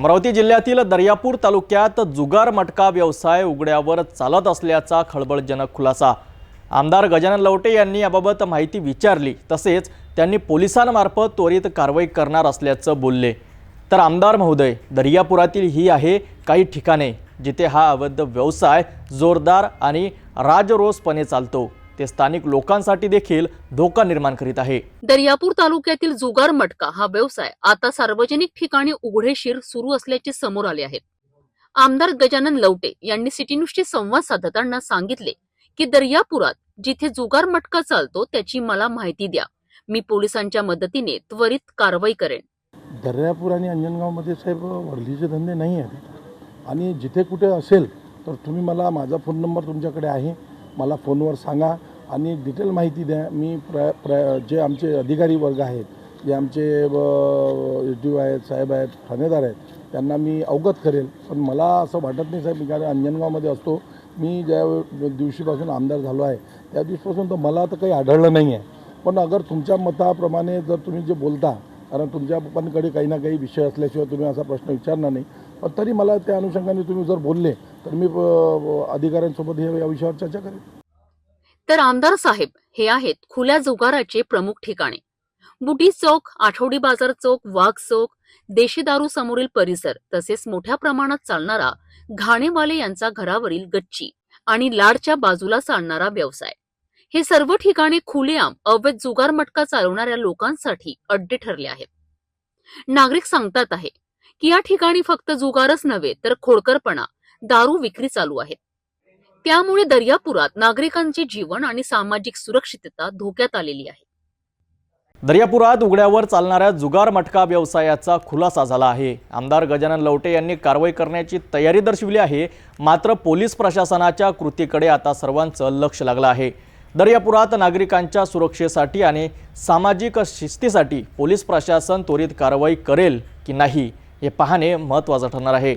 अमरावती जिल्ह्यातील दर्यापूर तालुक्यात जुगार मटका व्यवसाय उघड्यावर चालत असल्याचा खळबळजनक खुलासा. आमदार गजानन लवटे यांनी याबाबत माहिती विचारली तसेच त्यांनी पोलिसांमार्फत त्वरित कारवाई करणार असल्याचं बोलले. तर आमदार महोदय दर्यापुरातील ही आहे काही ठिकाणे जिथे हा अवैध व्यवसाय जोरदार आणि राजरोसपणे चालतो. ते स्थानिक लोकांसाठी देखील धोका निर्माण करीत आहे. दर्यापूर तालुक्यातील जुगार मटका हा व्यवसाय आता सार्वजनिक ठिकाणी उघडेशीर सुरू असल्याचे समोर आले आहे. आमदार गजानन लवटे यांनी सिटी न्यूजशी संवाद साधताना सांगितले की दर्यापुरात जिथे जुगार मटका चालतो त्याची मला माहिती द्या. मी पोलिसांच्या मदतीने त्वरित कारवाई करेन. दर्यापूर आणि अंजनगावमध्ये साहेब वर्लीचे धंदे नाही आहेत. आणि जिथे कुठे असेल तर तुम्ही मला माझा फोन नंबर तुमच्याकडे आहे. मला फोनवर सांगा. आणि डिटेल माहिती द्या. मी प्र प्र जे आमचे अधिकारी वर्ग आहेत जे आमचे एस डी आहेत साहेब आहेत ठाणेदार आहेत त्यांना मी अवगत करेल. पण मला असं वाटत नाही साहेब मी कारण अंजनगावमध्ये असतो. मी ज्या दिवशीपासून आमदार झालो आहे त्या दिवशीपासून तर मला तर काही आढळलं नाही आहे पण अगर तुमच्या मताप्रमाणे जर तुम्ही जे बोलता कारण तुमच्या पप्पांकडे काही ना काही विषय असल्याशिवाय तुम्ही असा प्रश्न विचारणार नाही. पण तरी मला त्या अनुषंगाने तुम्ही जर बोलले तर मी अधिकाऱ्यांसोबत हे या विषयावर चर्चा करेन. तर आमदार साहेब हे आहेत खुल्या जुगाराचे प्रमुख ठिकाणे. बुटी चौक आठवडी बाजार चौक वाघ चौक देशी दारू समोरील परिसर तसेच मोठ्या प्रमाणात चालणारा घाणेवाले यांचा घरावरील गच्ची आणि लाडच्या बाजूला चालणारा व्यवसाय. हे सर्व ठिकाणे खुलेआम अवैध जुगार मटका चालवणाऱ्या लोकांसाठी अड्डे ठरले आहेत. नागरिक सांगतात आहे की या ठिकाणी फक्त जुगारच नव्हे तर खोडकरपणा दारू विक्री चालू आहे त्यामुळे दर्यापुरात नागरिकांचे जीवन आणि सामाजिक सुरक्षितता धोक्यात आलेली आहे. दर्यापुरात उघड्यावर चालणाऱ्या जुगार मटका व्यवसायाचा खुलासा झाला आहे. आमदार गजानन लवटे यांनी कारवाई करण्याची तयारी दर्शविली आहे. मात्र पोलीस प्रशासनाच्या कृतीकडे आता सर्वांचं लक्ष लागलं आहे. दर्यापुरात नागरिकांच्या सुरक्षेसाठी आणि सामाजिक शिस्तीसाठी पोलीस प्रशासन त्वरित कारवाई करेल की नाही हे पाहणे महत्त्वाचं ठरणार आहे.